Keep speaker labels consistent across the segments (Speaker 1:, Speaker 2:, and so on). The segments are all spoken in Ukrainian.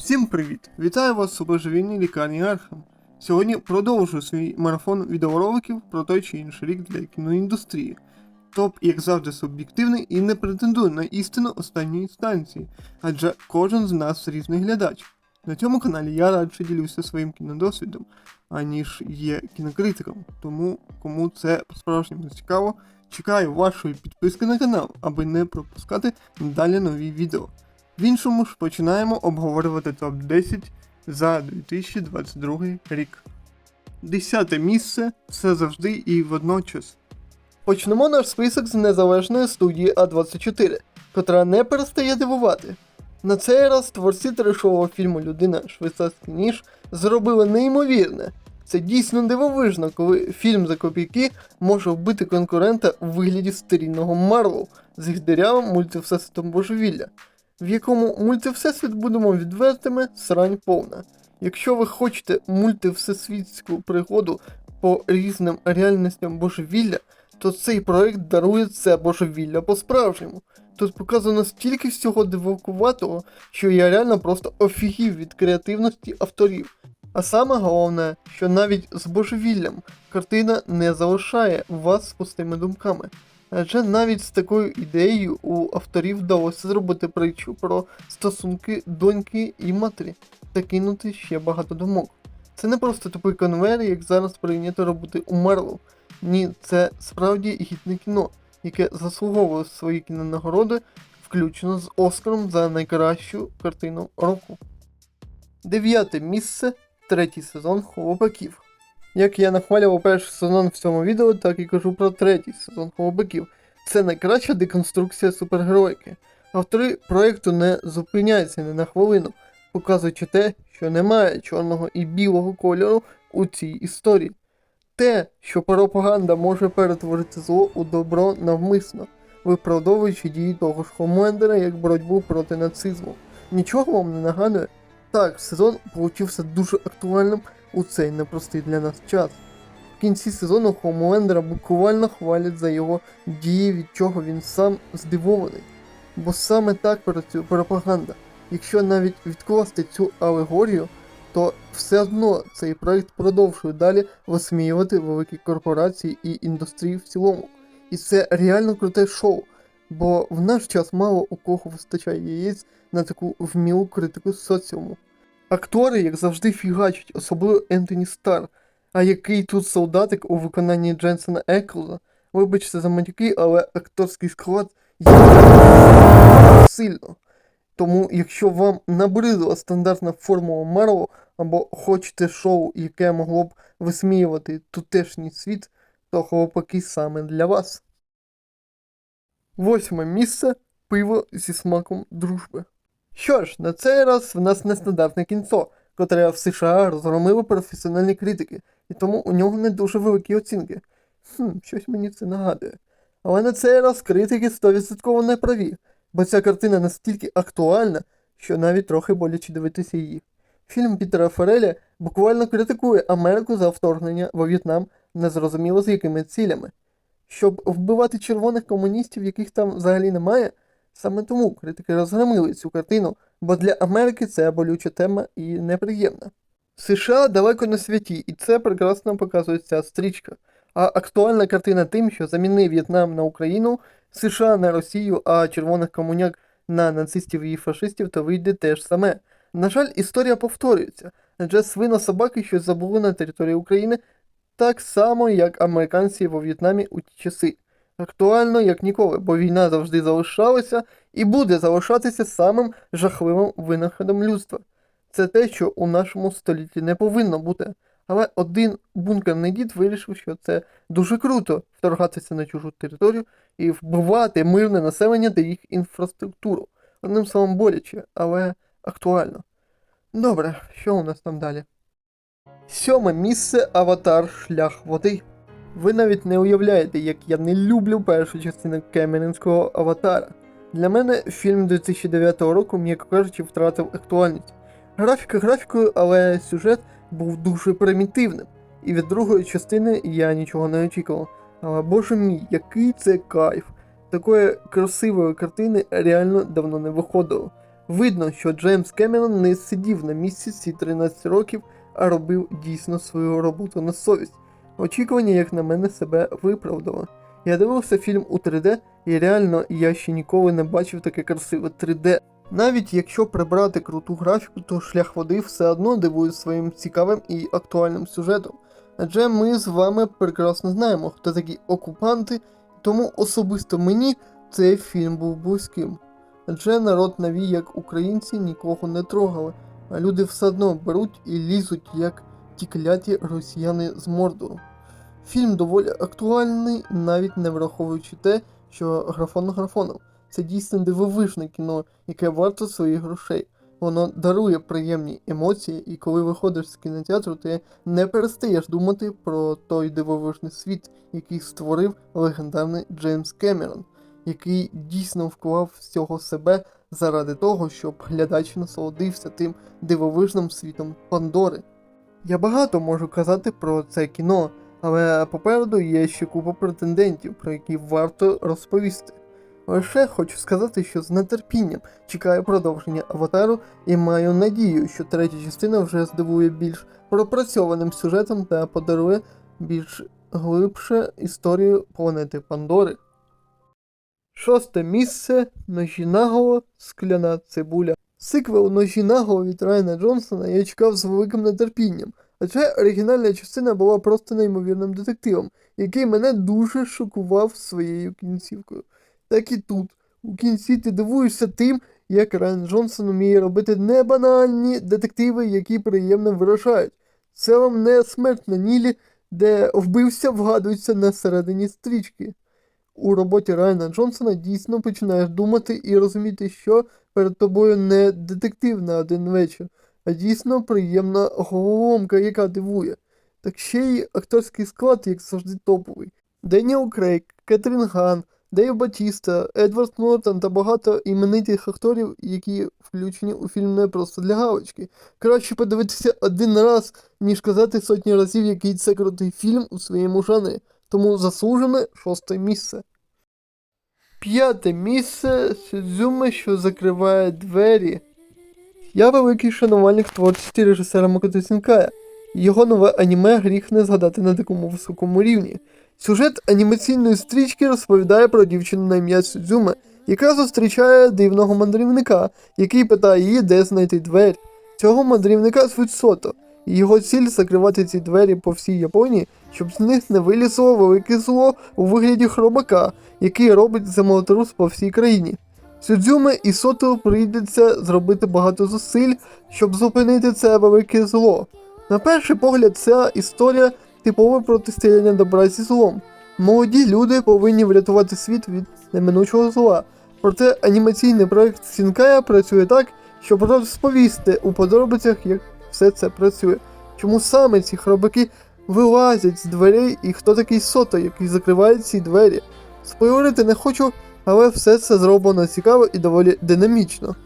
Speaker 1: Всім привіт! Вітаю вас у божевільній лікарні Архам. Сьогодні продовжую свій марафон відеороликів про той чи інший рік для кіноіндустрії. Топ, як завжди, суб'єктивний і не претендує на істину останньої інстанції, адже кожен з нас різний глядач. На цьому каналі я радше ділюся своїм кінодосвідом, аніж є кінокритиком. Тому, кому це по-справжньому цікаво, чекаю вашої підписки на канал, аби не пропускати далі нові відео. В іншому ж починаємо обговорювати топ-10 за 2022 рік. Десяте місце все завжди і водночас. Почнемо наш список з незалежної студії А24, котра не перестає дивувати. На цей раз творці трешового фільму Людина швейцарський ніж зробили неймовірне. Це дійсно дивовижно, коли фільм за копійки може вбити конкурента у вигляді стерільного Марвел з їх дирявим мультивсесвітом божевілля в якому мультивсесвіт будемо відвертими, срань повна. Якщо ви хочете мультивсесвітську пригоду по різним реальностям божевілля, то цей проект дарує це божевілля по-справжньому. Тут показано стільки всього дивакуватого, що я реально просто офігів від креативності авторів. А саме головне, що навіть з божевіллям картина не залишає вас з пустими думками. Адже навіть з такою ідеєю у авторів вдалося зробити притчу про стосунки доньки і матері та кинути ще багато думок. Це не просто тупий конвейер, як зараз прийнято робити у Марвел. Ні, це справді гідне кіно, яке заслуговує свої кінонагороди, включно з Оскаром за найкращу картину року. Дев'яте місце третій сезон Хлопаків. Як я нахвалював перший сезон в цьому відео, так і кажу про третій сезон Холобаків. Це найкраща деконструкція супергероїки. Автори проєкту не зупиняються ні на хвилину, показуючи те, що немає чорного і білого кольору у цій історії. Те, що пропаганда може перетворити зло у добро навмисно, виправдовуючи дії того ж Хомлендера як боротьбу проти нацизму. Нічого вам не нагадує? Так, сезон получився дуже актуальним у цей непростий для нас час. В кінці сезону Хомлендера буквально хвалять за його дії, від чого він сам здивований. Бо саме так працює пропаганда. Якщо навіть відкласти цю алегорію, то все одно цей проект продовжує далі висміювати великі корпорації і індустрії в цілому. І це реально круте шоу, бо в наш час мало у кого вистачає яєць на таку вмілу критику соціуму. Актори, як завжди, фігачать, особливо Ентоні Стар. А який тут солдатик у виконанні Дженсена Еклза? Вибачте за матюки, але акторський склад є сильно. Тому, якщо вам набридла стандартна формула Марвел, або хочете шоу, яке могло б висміювати тутешній світ, то хлопаки саме для вас. Восьме місце пиво зі смаком дружби. Що ж, на цей раз в нас нестандартне кінцо, котре в США розгромило професіональні критики, і тому у нього не дуже великі оцінки. Хм, щось мені це нагадує. Але на цей раз критики 100% не праві, бо ця картина настільки актуальна, що навіть трохи боляче дивитися її. Фільм Пітера Фореля буквально критикує Америку за вторгнення во В'єтнам незрозуміло з якими цілями. Щоб вбивати червоних комуністів, яких там взагалі немає, Саме тому критики розгромили цю картину, бо для Америки це болюча тема і неприємна. США далеко не святі, і це прекрасно показує ця стрічка. А актуальна картина тим, що замінив В'єтнам на Україну, США на Росію, а червоних комуняк на нацистів і фашистів, то вийде те ж саме. На жаль, історія повторюється, адже свино собаки щось забули на території України так само, як американці во В'єтнамі у ті часи актуально як ніколи, бо війна завжди залишалася і буде залишатися самим жахливим винаходом людства. Це те, що у нашому столітті не повинно бути. Але один бункерний дід вирішив, що це дуже круто вторгатися на чужу територію і вбивати мирне населення та їх інфраструктуру. Одним словом боляче, але актуально. Добре, що у нас там далі? Сьоме місце Аватар Шлях води. Ви навіть не уявляєте, як я не люблю першу частину Кемерінського аватара. Для мене фільм 2009 року, м'яко кажучи, втратив актуальність. Графіка графікою, але сюжет був дуже примітивним. І від другої частини я нічого не очікував. Але боже мій, який це кайф! Такої красивої картини реально давно не виходило. Видно, що Джеймс Кемерон не сидів на місці ці 13 років, а робив дійсно свою роботу на совість. Очікування, як на мене, себе виправдало. Я дивився фільм у 3D, і реально я ще ніколи не бачив таке красиве 3D. Навіть якщо прибрати круту графіку, то шлях води все одно дивує своїм цікавим і актуальним сюжетом. Адже ми з вами прекрасно знаємо, хто такі окупанти, тому особисто мені цей фільм був близьким. Адже народ навій, як українці, нікого не трогали, а люди все одно беруть і лізуть, як ті кляті росіяни з Мордору. Фільм доволі актуальний, навіть не враховуючи те, що графон графоном. Це дійсно дивовижне кіно, яке варто своїх грошей. Воно дарує приємні емоції, і коли виходиш з кінотеатру, ти не перестаєш думати про той дивовижний світ, який створив легендарний Джеймс Кемерон, який дійсно вклав всього себе заради того, щоб глядач насолодився тим дивовижним світом Пандори. Я багато можу казати про це кіно, але попереду є ще купа претендентів, про які варто розповісти. Лише хочу сказати, що з нетерпінням чекаю продовження аватару і маю надію, що третя частина вже здивує більш пропрацьованим сюжетом та подарує більш глибше історію планети Пандори. Шосте місце Ножі наголо Скляна цибуля. Сиквел Ножі наголо від Райана Джонсона я чекав з великим нетерпінням, адже оригінальна частина була просто неймовірним детективом, який мене дуже шокував своєю кінцівкою. Так і тут. У кінці ти дивуєшся тим, як Райан Джонсон вміє робити небанальні детективи, які приємно виражають. Це вам не смерть на Нілі, де вбився вгадується на середині стрічки. У роботі Райана Джонсона дійсно починаєш думати і розуміти, що перед тобою не детектив на один вечір, дійсно приємна головоломка, яка дивує. Так ще й акторський склад, як завжди, топовий. Деніел Крейг, Кетрін Ган, Дейв Батіста, Едвард Нортон та багато іменитих акторів, які включені у фільм не просто для галочки. Краще подивитися один раз, ніж казати сотні разів, який це крутий фільм у своєму жанрі. Тому заслужене шосте місце. П'яте місце Сюдзюме, що закриває двері. Я великий шанувальник творчості режисера Макото Сінкая. Його нове аніме гріх не згадати на такому високому рівні. Сюжет анімаційної стрічки розповідає про дівчину на ім'я Судзуме, яка зустрічає дивного мандрівника, який питає її, де знайти двері. Цього мандрівника звуть Сото, і його ціль закривати ці двері по всій Японії, щоб з них не вилізло велике зло у вигляді хробака, який робить землетрус по всій країні. Судзюме і Сото прийдеться зробити багато зусиль, щоб зупинити це велике зло. На перший погляд, ця історія типове протистояння добра зі злом. Молоді люди повинні врятувати світ від неминучого зла. Проте анімаційний проект Сінкая працює так, щоб розповісти у подробицях, як все це працює. Чому саме ці хробаки вилазять з дверей і хто такий сото, який закриває ці двері. Спойлерити не хочу, але все це зроблено цікаво і доволі динамічно.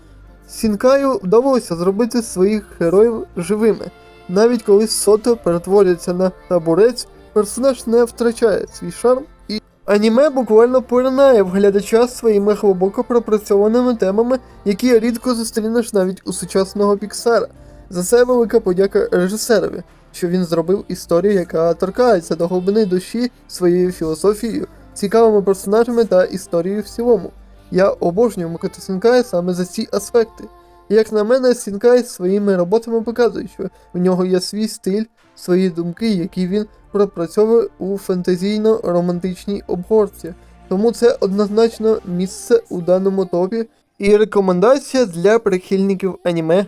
Speaker 1: Сінкаю вдалося зробити своїх героїв живими. Навіть коли Сото перетворюється на табурець, персонаж не втрачає свій шарм і аніме буквально поринає в глядача своїми глибоко пропрацьованими темами, які рідко зустрінеш навіть у сучасного Піксара. За це велика подяка режисерові, що він зробив історію, яка торкається до глибини душі своєю філософією, цікавими персонажами та історією в цілому. Я обожнюю Макото Сінкая саме за ці аспекти. Як на мене, Сінкай своїми роботами показує, що в нього є свій стиль, свої думки, які він пропрацьовує у фантазійно-романтичній обгорці. Тому це однозначно місце у даному топі і рекомендація для прихильників аніме.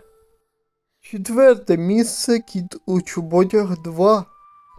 Speaker 1: Четверте місце Кіт у чоботях 2.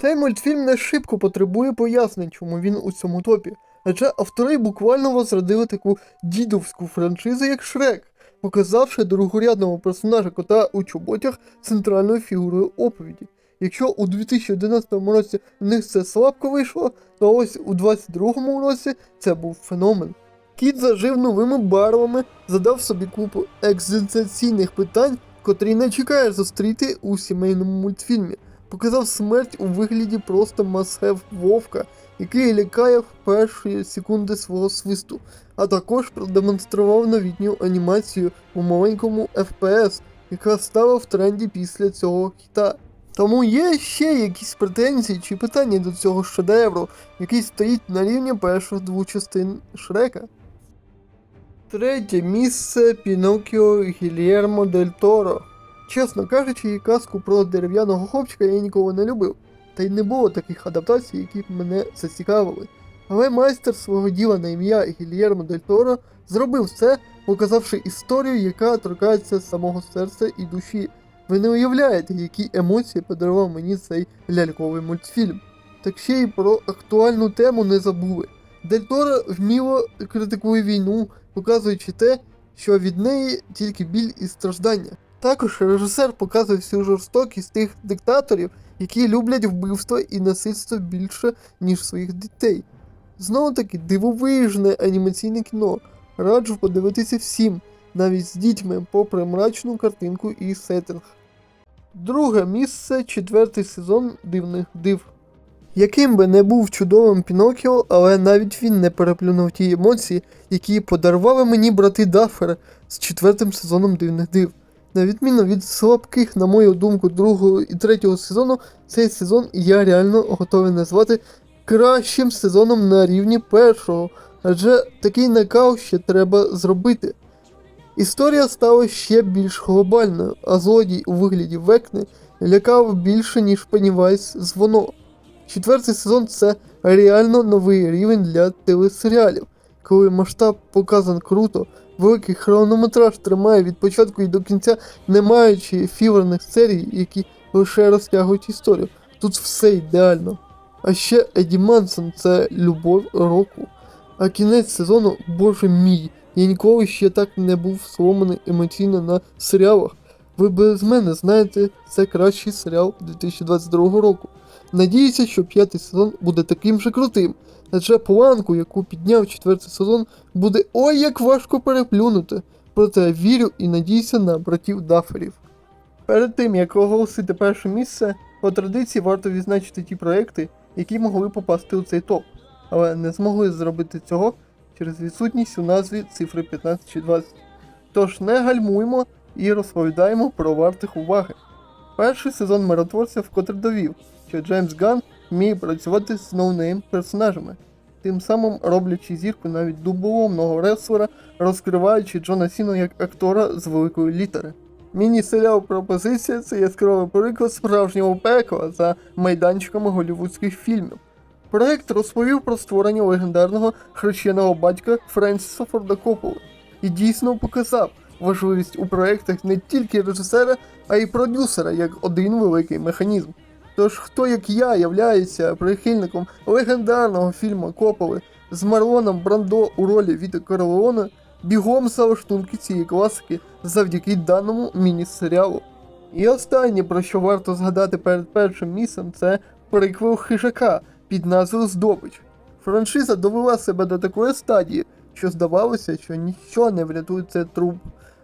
Speaker 1: Цей мультфільм не шибко потребує пояснень, чому він у цьому топі. Адже автори буквально возродили таку дідовську франшизу, як Шрек показавши другорядного персонажа кота у чоботях центральною фігурою оповіді. Якщо у 2011 році в них це слабко вийшло, то ось у 2022 році це був феномен. Кіт зажив новими барвами, задав собі купу екзистенційних питань, котрі не чекаєш зустріти у сімейному мультфільмі. Показав смерть у вигляді просто масхев вовка, який лякає в перші секунди свого свисту, а також продемонстрував новітню анімацію у маленькому FPS, яка стала в тренді після цього хіта. Тому є ще якісь претензії чи питання до цього шедевру, який стоїть на рівні перших двох частин Шрека. Третє місце Пінокіо Гільєрмо Дель Торо. Чесно кажучи, і казку про дерев'яного хлопчика я ніколи не любив, та й не було таких адаптацій, які б мене зацікавили. Але майстер свого діла на ім'я Гільєрмо Дель Торо зробив це, показавши історію, яка торкається самого серця і душі. Ви не уявляєте, які емоції подарував мені цей ляльковий мультфільм. Так ще й про актуальну тему не забули. Дель Торо вміло критикує війну, показуючи те, що від неї тільки біль і страждання. Також режисер показує всю жорстокість тих диктаторів, які люблять вбивство і насильство більше, ніж своїх дітей. Знову таки дивовижне анімаційне кіно. Раджу подивитися всім, навіть з дітьми, попри мрачну картинку і сеттинг. Друге місце четвертий сезон дивних див. Яким би не був чудовим Пінокіо, але навіть він не переплюнув ті емоції, які подарували мені брати Даффер з четвертим сезоном дивних див. На відміну від слабких, на мою думку, другого і третього сезону, цей сезон я реально готовий назвати кращим сезоном на рівні першого, адже такий накал ще треба зробити. Історія стала ще більш глобальною, а злодій у вигляді Векни лякав більше, ніж Пеннівайс з воно. Четвертий сезон це реально новий рівень для телесеріалів, коли масштаб показан круто, великий хронометраж тримає від початку і до кінця, не маючи філерних серій, які лише розтягують історію. Тут все ідеально. А ще Еді Мансон це любов року. А кінець сезону, боже мій, я ніколи ще так не був сломаний емоційно на серіалах. Ви без мене знаєте, це кращий серіал 2022 року. Надіюся, що п'ятий сезон буде таким же крутим, адже планку, яку підняв четвертий сезон, буде ой як важко переплюнути. Проте я вірю і надіюся на братів Даферів. Перед тим як оголосити перше місце, по традиції варто відзначити ті проекти, які могли попасти у цей топ, але не змогли зробити цього через відсутність у назві цифри 15 чи 20. Тож не гальмуємо і розповідаємо про вартих уваги. Перший сезон миротворця вкотре довів, що Джеймс Ганн вміє працювати з ноунейм персонажами, тим самим роблячи зірку навіть дуболомного реслера, розкриваючи Джона Сіну як актора з великої літери. Міні-серіал Пропозиція це яскравий приклад справжнього пекла за майданчиками голівудських фільмів. Проект розповів про створення легендарного хрещеного батька Френсіса Форда Копполи і дійсно показав важливість у проектах не тільки режисера, а й продюсера як один великий механізм. Тож хто як я являється прихильником легендарного фільму Кополи з Марлоном Брандо у ролі Віта Корлеона, бігом за лаштунки цієї класики завдяки даному міні-серіалу. І останнє, про що варто згадати перед першим місцем, це приквел хижака під назвою Здобич. Франшиза довела себе до такої стадії, що здавалося, що ніщо не врятує цей труп.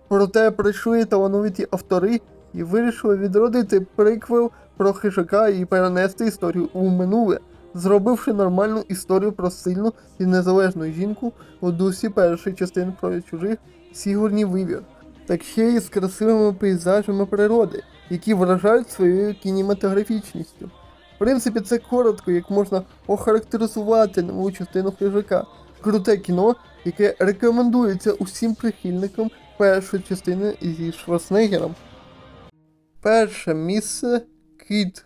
Speaker 1: Проте прийшли талановиті автори і вирішили відродити приквел про хижака і перенести історію у минуле, зробивши нормальну історію про сильну і незалежну жінку у дусі першої частини про чужих Сігурні Вивір, так ще й з красивими пейзажами природи, які вражають своєю кінематографічністю. В принципі, це коротко, як можна охарактеризувати нову частину хижака. Круте кіно, яке рекомендується усім прихильникам першої частини зі Шварценеггером. Перше місце Кіт.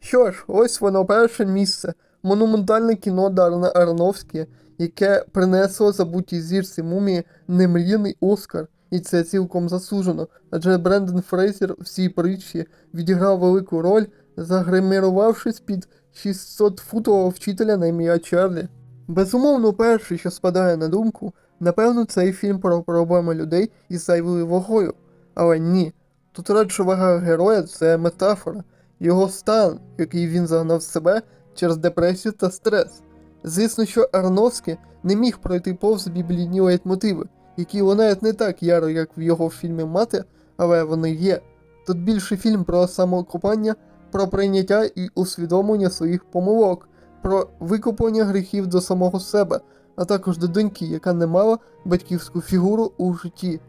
Speaker 1: Що ж, ось воно перше місце. Монументальне кіно Дарна Аронофське, яке принесло забутій зірці мумії немріяний Оскар. І це цілком засуджено, адже Брендон Фрейзер в цій притчі відіграв велику роль, загримірувавшись під 600-футового вчителя на ім'я Чарлі. Безумовно, перший, що спадає на думку, напевно, цей фільм про проблеми людей із зайвою вагою. Але ні, тут радше вага героя це метафора, його стан, який він загнав себе через депресію та стрес. Звісно, що Арновський не міг пройти повз біблійні лейтмотиви, які лунають не так яро, як в його фільмі Мати, але вони є. Тут більше фільм про самокопання, про прийняття і усвідомлення своїх помилок, про викуплення гріхів до самого себе, а також до доньки, яка не мала батьківську фігуру у житті.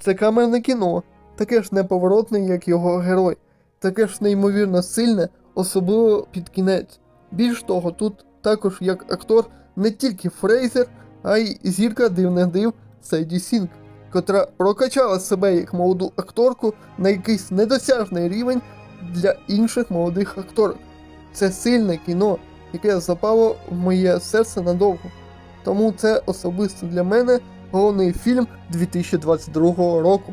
Speaker 1: Це камерне кіно, таке ж неповоротне, як його герой, таке ж неймовірно сильне, особливо під кінець. Більш того, тут також як актор не тільки Фрейзер, а й зірка дивних див Сейді Сінг, котра прокачала себе як молоду акторку на якийсь недосяжний рівень для інших молодих акторок. Це сильне кіно, яке запало в моє серце надовго. Тому це особисто для мене головний фільм 2022 року.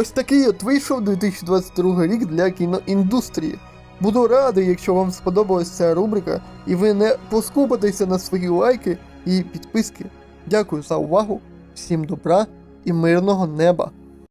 Speaker 1: Ось такий от вийшов 2022 рік для кіноіндустрії. Буду радий, якщо вам сподобалася ця рубрика, і ви не поскупитеся на свої лайки і підписки. Дякую за увагу, всім добра і мирного неба!